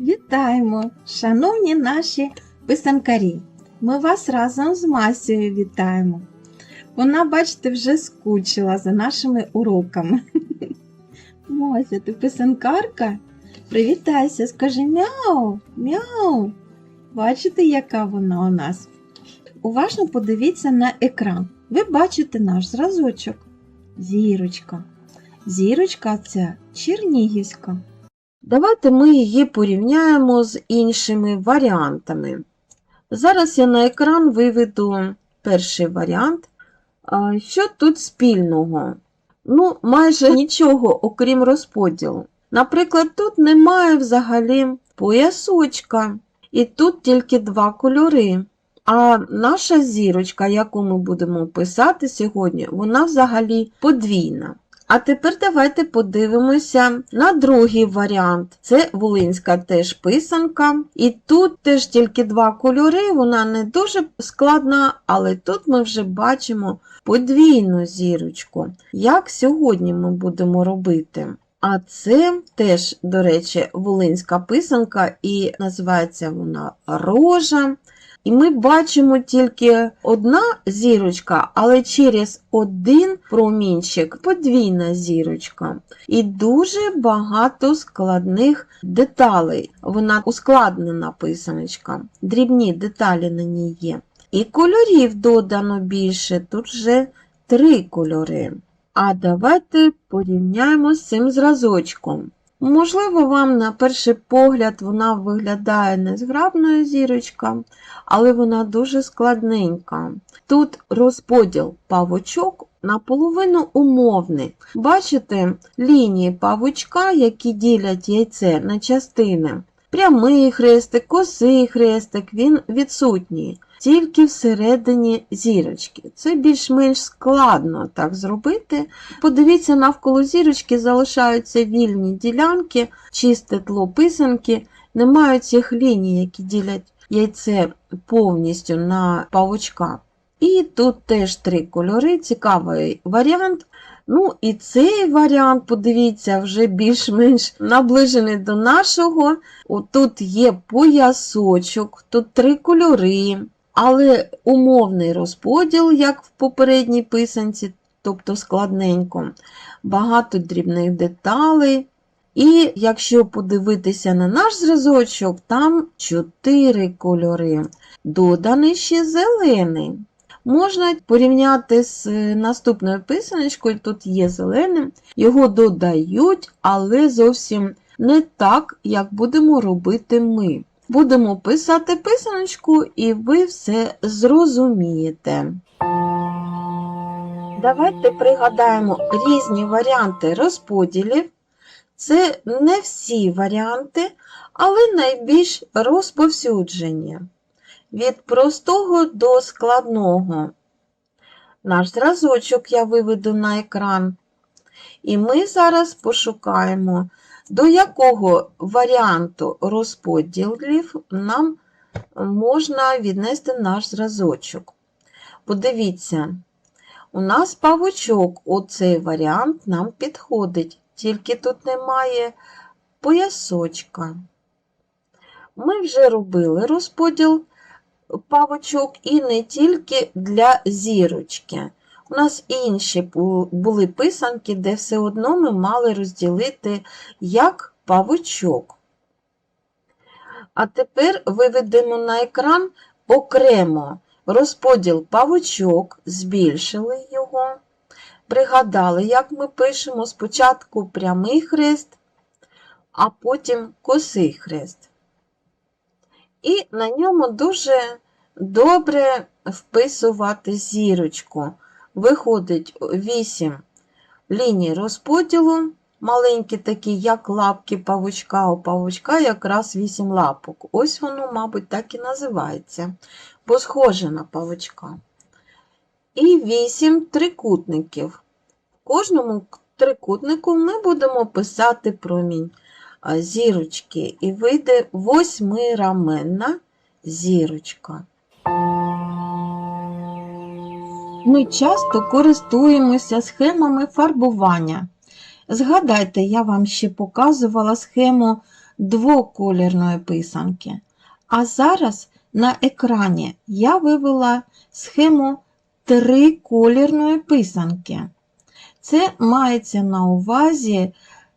Вітаємо, шановні наші писанкарі. Ми вас разом з Масією вітаємо. Вона, бачите, вже скучила за нашими уроками. Мася, ти писанкарка? Привітайся, скажи мяу, мяу. Бачите, яка вона у нас? Уважно подивіться на екран. Ви бачите наш зразочок. Зірочка. Зірочка ця чернігівська. Давайте ми її порівняємо з іншими варіантами. Зараз я на екран виведу перший варіант. Що тут спільного? Ну, майже нічого, окрім розподілу. Наприклад, тут немає взагалі поясочка, і тут тільки два кольори. А наша зірочка, яку ми будемо писати сьогодні, вона взагалі подвійна. А тепер давайте подивимося на другий варіант. Це волинська теж писанка. І тут теж тільки два кольори, вона не дуже складна, але тут ми вже бачимо подвійну зірочку. Як сьогодні ми будемо робити? А це теж, до речі, волинська писанка, і називається вона рожа. І ми бачимо тільки одна зірочка, але через один промінчик подвійна зірочка. І дуже багато складних деталей. Вона ускладнена писаночка, дрібні деталі на ній є. І кольорів додано більше, тут вже три кольори. А давайте порівняємо з цим зразочком. Можливо, вам на перший погляд вона виглядає незграбною зірочка, але вона дуже складненька. Тут розподіл павучок наполовину умовний. Бачите лінії павучка, які ділять яйце на частини. Прямий хрестик, косий хрестик, він відсутній. Тільки всередині зірочки. Це більш-менш складно так зробити. Подивіться, навколо зірочки залишаються вільні ділянки, чисте тло писанки, немає цих ліній, які ділять яйце повністю на павучка. І тут теж три кольори, цікавий варіант. Ну, і цей варіант, подивіться, вже більш-менш наближений до нашого. Тут є поясочок, тут три кольори, але умовний розподіл, як в попередній писанці, тобто складненько, багато дрібних деталей. І якщо подивитися на наш зразочок, там чотири кольори. Доданий ще зелений. Можна порівняти з наступною писаночкою, тут є зеленим, його додають, але зовсім не так, як будемо робити ми. Будемо писати писаночку, і ви все зрозумієте. Давайте пригадаємо різні варіанти розподілів. Це не всі варіанти, але найбільш розповсюджені. Від простого до складного. Наш зразочок я виведу на екран. І ми зараз пошукаємо, до якого варіанту розподілів нам можна віднести наш зразочок. Подивіться, у нас павучок, оцей варіант нам підходить, тільки тут немає поясочка. Ми вже робили розподіл павочок і не тільки для зірочки. У нас інші були писанки, де все одно ми мали розділити як павучок. А тепер виведемо на екран окремо розподіл павучок, збільшили його. Пригадали, як ми пишемо спочатку прямий хрест, а потім косий хрест. І на ньому дуже добре вписувати зірочку. Виходить 8 ліній розподілу, маленькі такі, як лапки павучка. У павучка якраз 8 лапок. Ось воно, мабуть, так і називається, бо схоже на павучка. І 8 трикутників. В кожному трикутнику ми будемо писати промінь зірочки, і вийде восьмираменна зірочка. Ми часто користуємося схемами фарбування. Згадайте, я вам ще показувала схему двоколірної писанки. А зараз на екрані я вивела схему триколірної писанки. Це мається на увазі,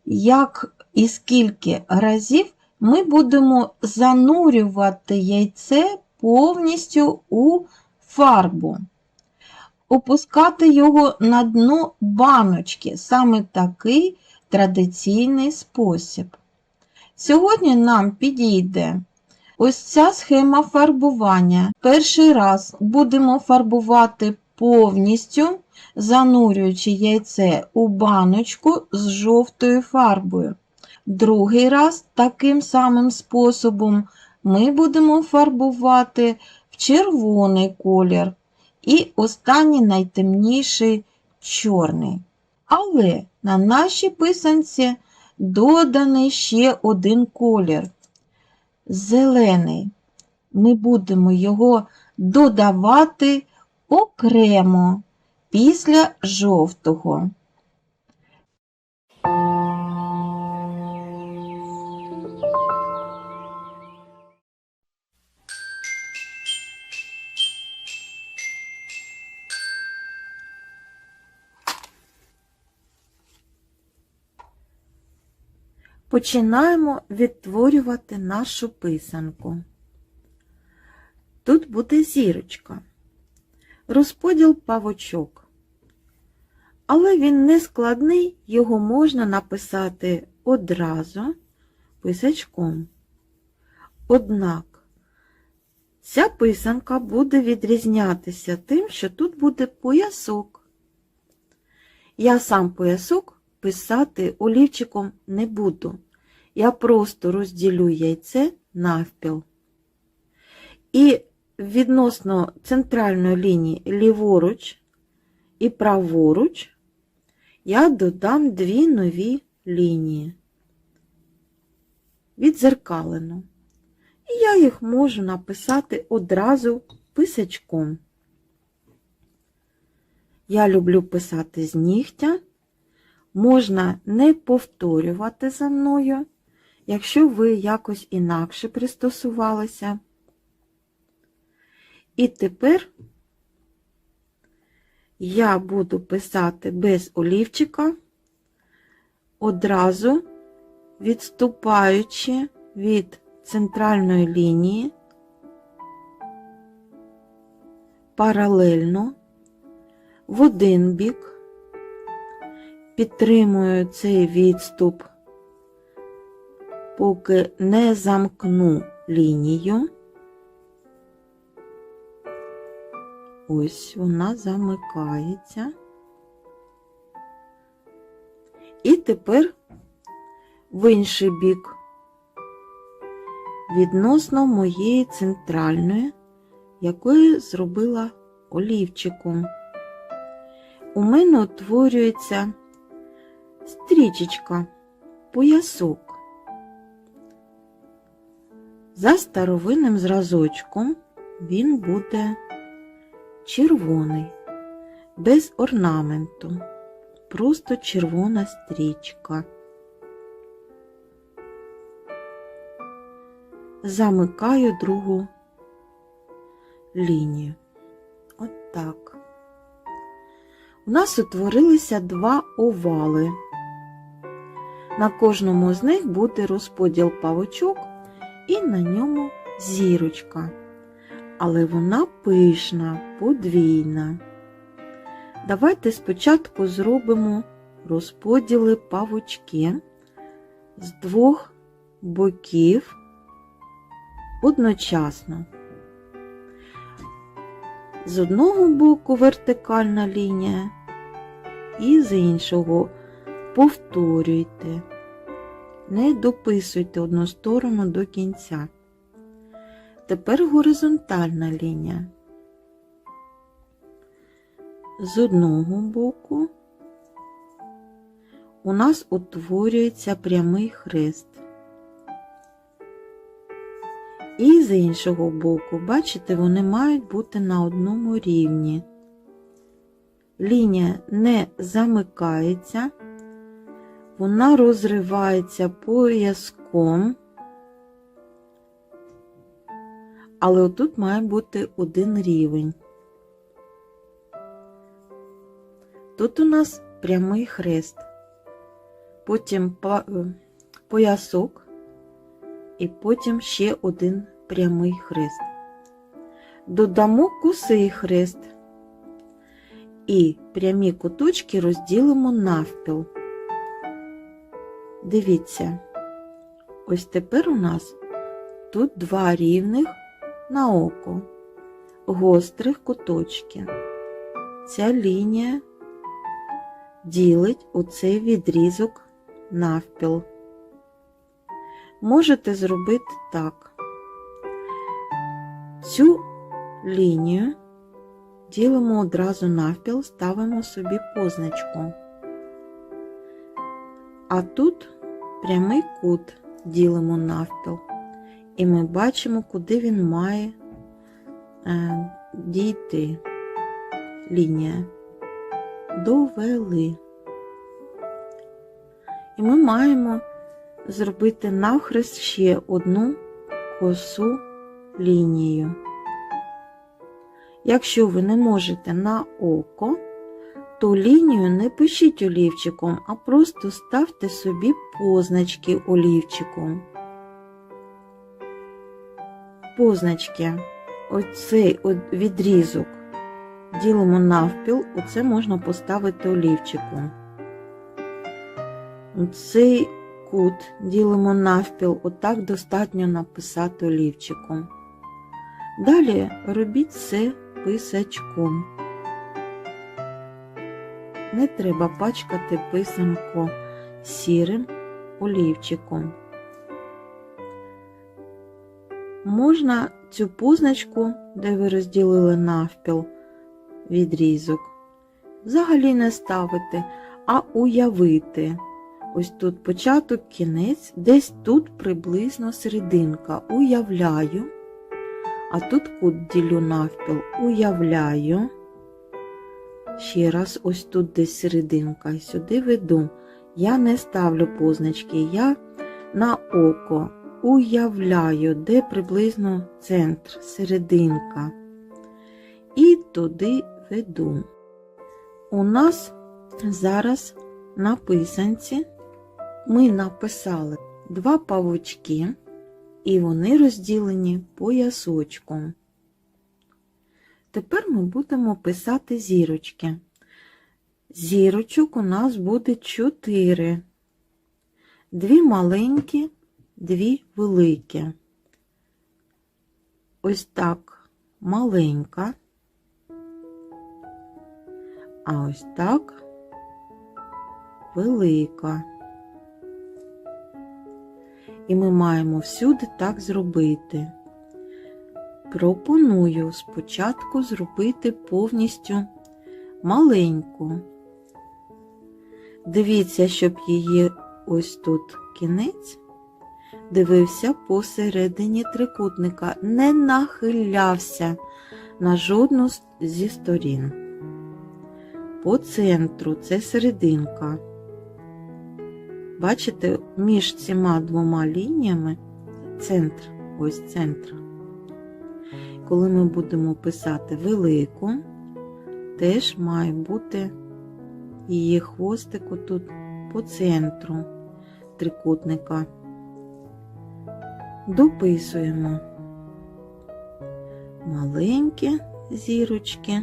як і скільки разів ми будемо занурювати яйце повністю у фарбу, опускати його на дно баночки. Саме такий традиційний спосіб. Сьогодні нам підійде ось ця схема фарбування. Перший раз будемо фарбувати повністю, занурюючи яйце у баночку з жовтою фарбою. Другий раз таким самим способом ми будемо фарбувати в червоний колір і останній найтемніший чорний. Але на нашій писанці доданий ще один колір зелений. Ми будемо його додавати окремо після жовтого. Починаємо відтворювати нашу писанку. Тут буде зірочка, розподіл павочок. Але він не складний, його можна написати одразу писачком. Однак ця писанка буде відрізнятися тим, що тут буде поясок. Я сам поясок писати олівчиком не буду. Я просто розділю яйце навпіл. І відносно центральної лінії ліворуч і праворуч я додам дві нові лінії відзеркалено. І я їх можу написати одразу писачком. Я люблю писати з нігтя. Можна не повторювати за мною, якщо ви якось інакше пристосувалися. І тепер я буду писати без олівчика, одразу відступаючи від центральної лінії, паралельно в один бік підтримую цей відступ, поки не замкну лінію. Ось вона замикається. І тепер в інший бік відносно моєї центральної, якої зробила олівчиком. У мене утворюється стрічечка, поясок. За старовинним зразочком він буде червоний, без орнаменту, просто червона стрічка. Замикаю другу лінію. От так. У нас утворилися два овали. На кожному з них буде розподіл павочок і на ньому зірочка. Але вона пишна, подвійна. Давайте спочатку зробимо розподіли павочки з двох боків одночасно. З одного боку вертикальна лінія, і з іншого повторюйте, не дописуйте одну сторону до кінця. Тепер горизонтальна лінія. З одного боку у нас утворюється прямий хрест. І з іншого боку, бачите, вони мають бути на одному рівні. Лінія не замикається, вона розривається пояском, але отут має бути один рівень. Тут у нас прямий хрест, потім е, поясок, і потім ще один прямий хрест. Додамо косий хрест і прямі куточки розділимо навпіл. Дивіться, ось тепер у нас тут два рівних на око, гострих куточки. Ця лінія ділить оцей відрізок навпіл. Можете зробити так. Цю лінію ділимо одразу навпіл, ставимо собі позначку. А тут прямий кут ділимо навпіл. І ми бачимо, куди він має е, дійти. Лінія. Довели. І ми маємо зробити навхрест ще одну косу лінію. Якщо ви не можете на око, то лінію не пишіть олівчиком, а просто ставте собі позначки олівчиком. Позначки, оцей відрізок ділимо навпіл, оце можна поставити олівчиком. Цей кут ділимо навпіл, отак достатньо написати олівчиком. Далі робіть це писачком. Не треба пачкати писанку сірим олівчиком. Можна цю позначку, де ви розділили навпіл відрізок, взагалі не ставити, а уявити. Ось тут початок, кінець, десь тут приблизно серединка. Уявляю. А тут кут ділю навпіл. Уявляю. Ще раз, ось тут десь серединка. І сюди веду. Я не ставлю позначки. Я на око уявляю, де приблизно центр, серединка. І туди веду. У нас зараз на писанці ми написали два павучки, і вони розділені поясочком. Тепер ми будемо писати зірочки. Зірочок у нас буде чотири. Дві маленькі, дві великі. Ось так маленька. А ось так велика. І ми маємо всюди так зробити. Пропоную спочатку зробити повністю маленьку. Дивіться, щоб її ось тут кінець дивився посередині трикутника, не нахилявся на жодну зі сторін. По центру це серединка. Бачите, між цими двома лініями центр, ось центр. Коли ми будемо писати велику, теж має бути її хвостику тут по центру трикутника. Дописуємо маленькі зірочки.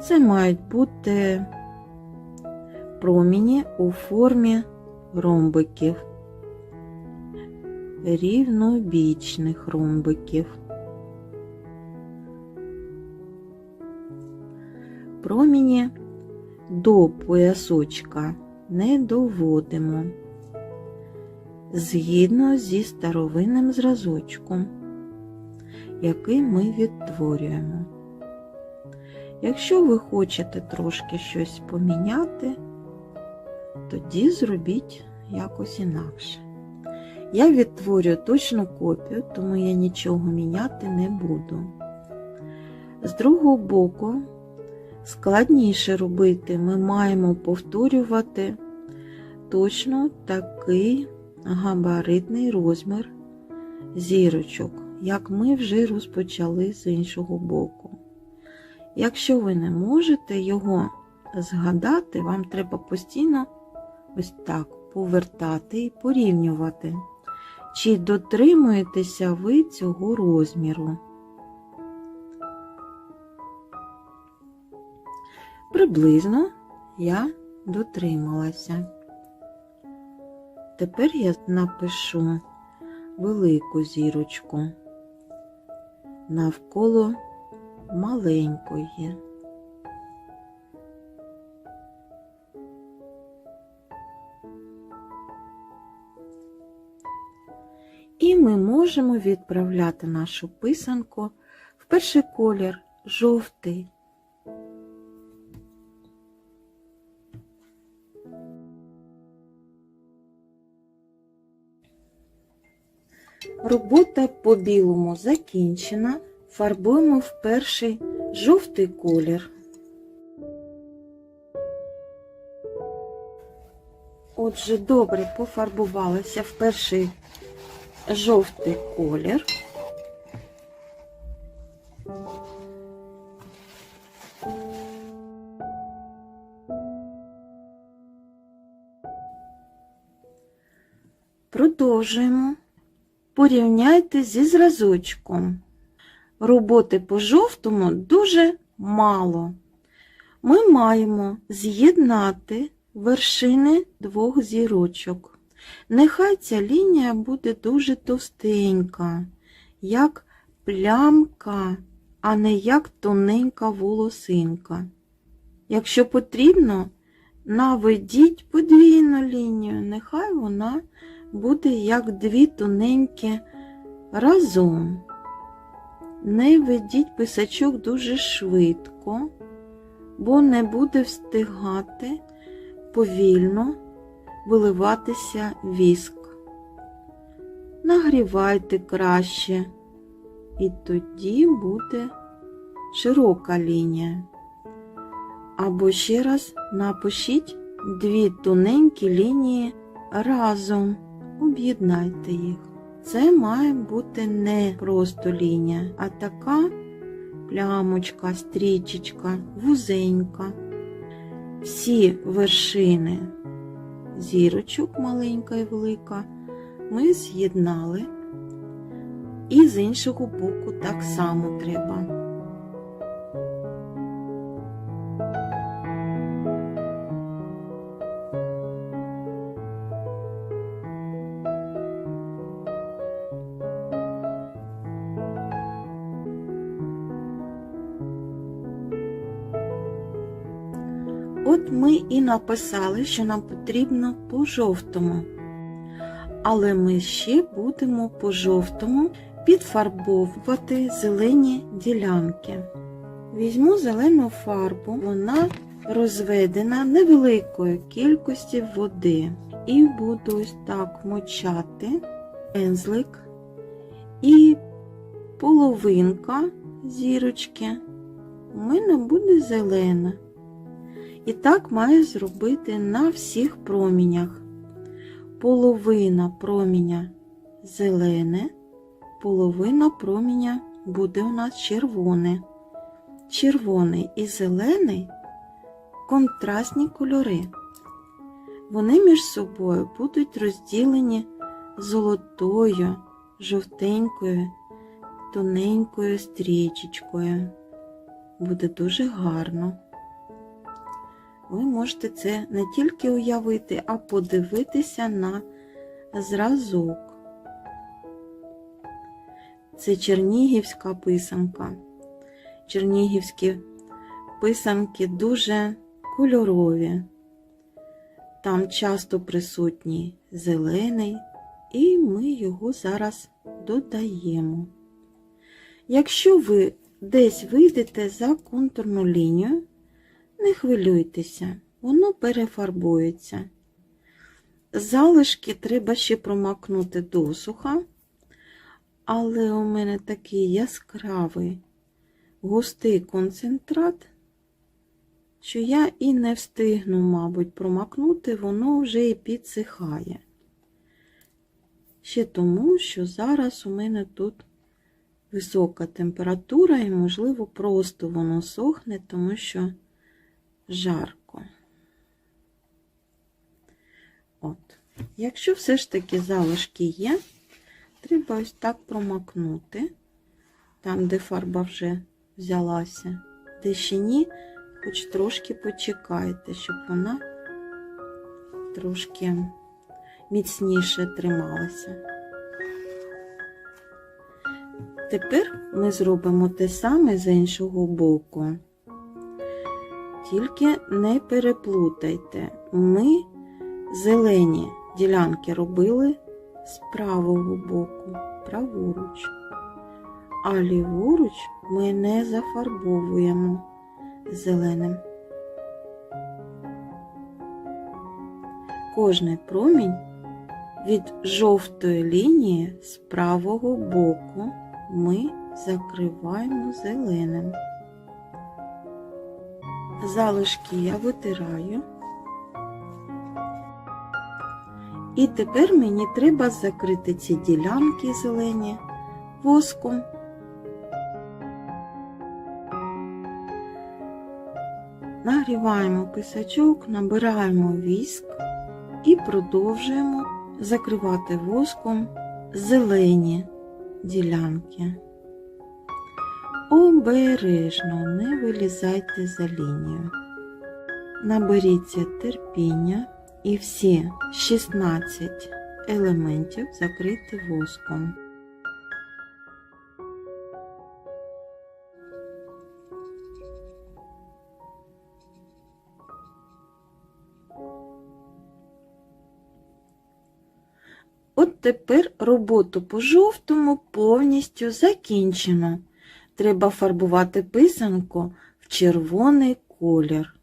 Це мають бути проміні у формі ромбиків, рівнобічних ромбиків. Проміні до поясочка не доводимо згідно зі старовинним зразочком, який ми відтворюємо. Якщо ви хочете трошки щось поміняти, тоді зробіть якось інакше. Я відтворюю точну копію, тому я нічого міняти не буду. З другого боку, складніше робити, ми маємо повторювати точно такий габаритний розмір зірочок, як ми вже розпочали з іншого боку. Якщо ви не можете його згадати, вам треба постійно ось так повертати і порівнювати, чи дотримуєтеся ви цього розміру. Приблизно я дотрималася. Тепер я напишу велику зірочку навколо маленької. І ми можемо відправляти нашу писанку в перший колір жовтий. Робота по білому закінчена. Фарбуємо в перший жовтий колір. Отже, добре пофарбувалася в перший жовтий колір. Продовжуємо. Порівняйте зі зразочком. Роботи по жовтому дуже мало. Ми маємо з'єднати вершини двох зірочок. Нехай ця лінія буде дуже товстенька, як плямка, а не як тоненька волосинка. Якщо потрібно, наведіть подвійну лінію, нехай вона буде як дві тоненькі разом. Не ведіть писачок дуже швидко, бо не буде встигати повільно виливатися віск. Нагрівайте краще, і тоді буде широка лінія. Або ще раз напишіть дві тоненькі лінії разом, об'єднайте їх. Це має бути не просто лінія, а така плямочка, стрічечка, вузенька. Всі вершини зірочок маленька і велика ми з'єднали. І з іншого боку так само треба. Написали, що нам потрібно по жовтому. Але ми ще будемо по жовтому підфарбовувати зелені ділянки. Візьму зелену фарбу, вона розведена невеликою кількістю води. І буду ось так мочати пензлик і половинка зірочки у мене буде зелена. І так маю зробити на всіх промінях. Половина проміня зелене, половина проміня буде у нас червоне. Червоний і зелений контрастні кольори. Вони між собою будуть розділені золотою, жовтенькою, тоненькою стрічечкою. Буде дуже гарно ви можете це не тільки уявити, а подивитися на зразок. Це чернігівська писанка. Чернігівські писанки дуже кольорові. Там часто присутній зелений, і ми його зараз додаємо. Якщо ви десь вийдете за контурну лінію, не хвилюйтеся, воно перефарбується. Залишки треба ще промакнути досуха, але у мене такий яскравий густий концентрат, що я і не встигну, мабуть, промакнути, воно вже і підсихає. Ще тому, що зараз у мене тут висока температура і, можливо, просто воно сохне, тому що жарко. От. Якщо все ж таки залишки є, треба ось так промакнути, там, де фарба вже взялася, де ще ні, хоч трошки почекайте, щоб вона трошки міцніше трималася. Тепер ми зробимо те саме з іншого боку. Тільки не переплутайте. Ми зелені ділянки робили з правого боку, праворуч. А ліворуч ми не зафарбовуємо зеленим. Кожний промінь від жовтої лінії з правого боку ми закриваємо зеленим. Залишки я витираю. І тепер мені треба закрити ці ділянки зелені воском. Нагріваємо кисачок, набираємо віск і продовжуємо закривати воском зелені ділянки. Обережно не вилізайте за лінію. Наберіться терпіння і всі 16 елементів закрити воском. От тепер роботу по жовтому повністю закінчено. Треба фарбувати писанку в червоний колір.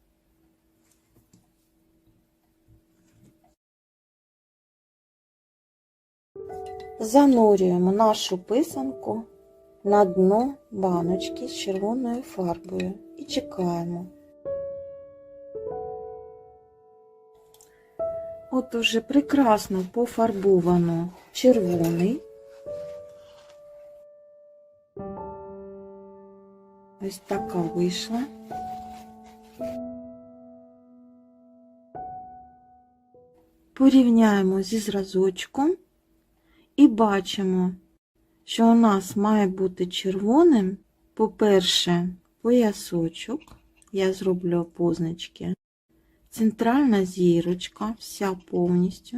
Занурюємо нашу писанку на дно баночки з червоною фарбою і чекаємо. От уже прекрасно пофарбовано червоний. Ось така вийшла. Порівняємо зі зразочком і бачимо, що у нас має бути червоним, по-перше, поясочок, я зроблю позначки, центральна зірочка, вся повністю,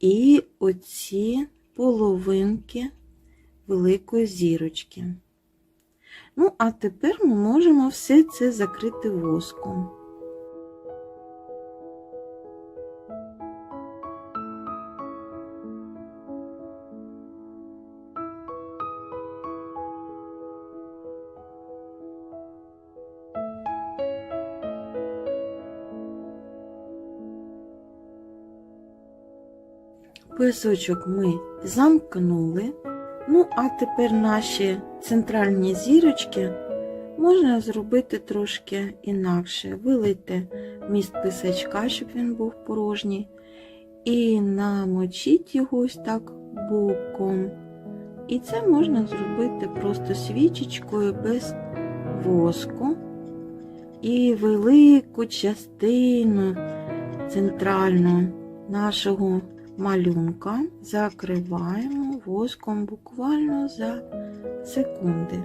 і оці половинки великої зірочки. Ну, а тепер ми можемо все це закрити воском. Поясочок ми замкнули. Ну, а тепер наші центральні зірочки можна зробити трошки інакше. Вилити міст писачка, щоб він був порожній. І намочіть його ось так боком. І це можна зробити просто свічечкою без воску. І велику частину центральну нашого малюнка закриваємо воском буквально за секунди.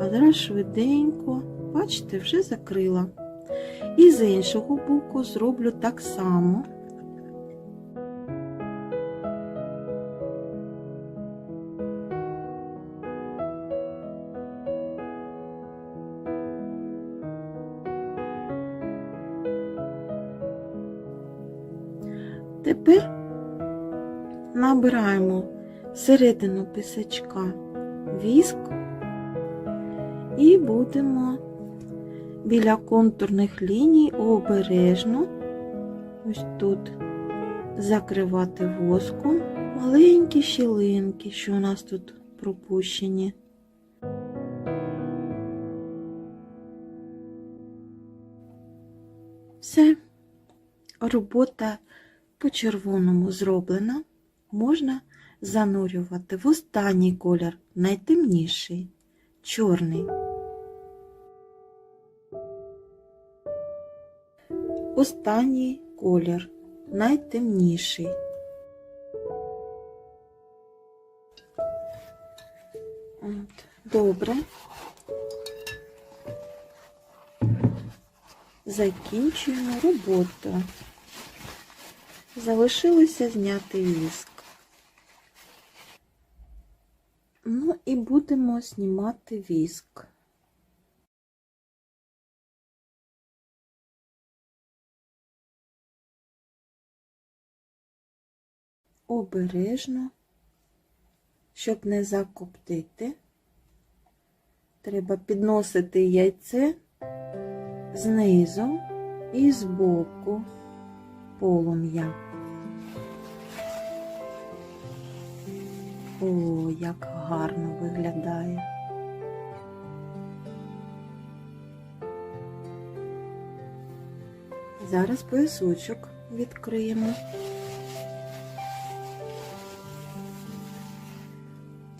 А зараз швиденько, бачите, вже закрила. І з іншого боку зроблю так само. Набираємо середину писачка віск і будемо біля контурних ліній обережно ось тут закривати воском маленькі щілинки, що у нас тут пропущені. Все. робота по червоному зроблена, можна занурювати в останній колір, найтемніший, чорний. Останній колір, найтемніший. От, добре. Закінчуємо роботу. Залишилося зняти віск. Ну і будемо знімати віск. Обережно, щоб не закоптити, треба підносити яйце знизу і збоку полум'я. О, як гарно виглядає. Зараз поясочок відкриємо.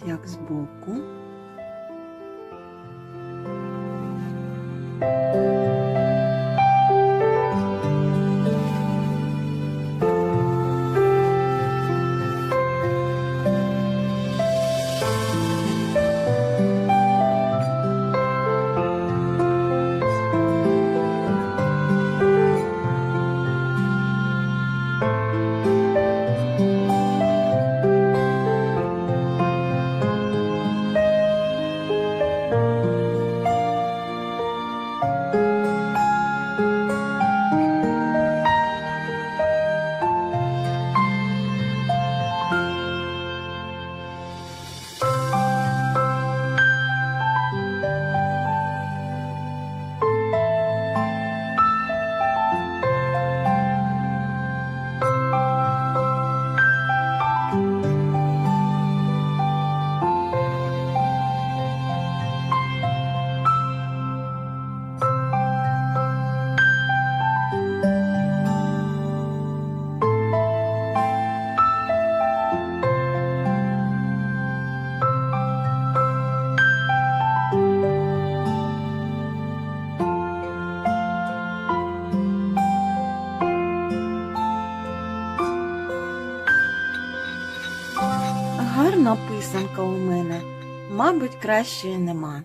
Як збоку. Кращої нема.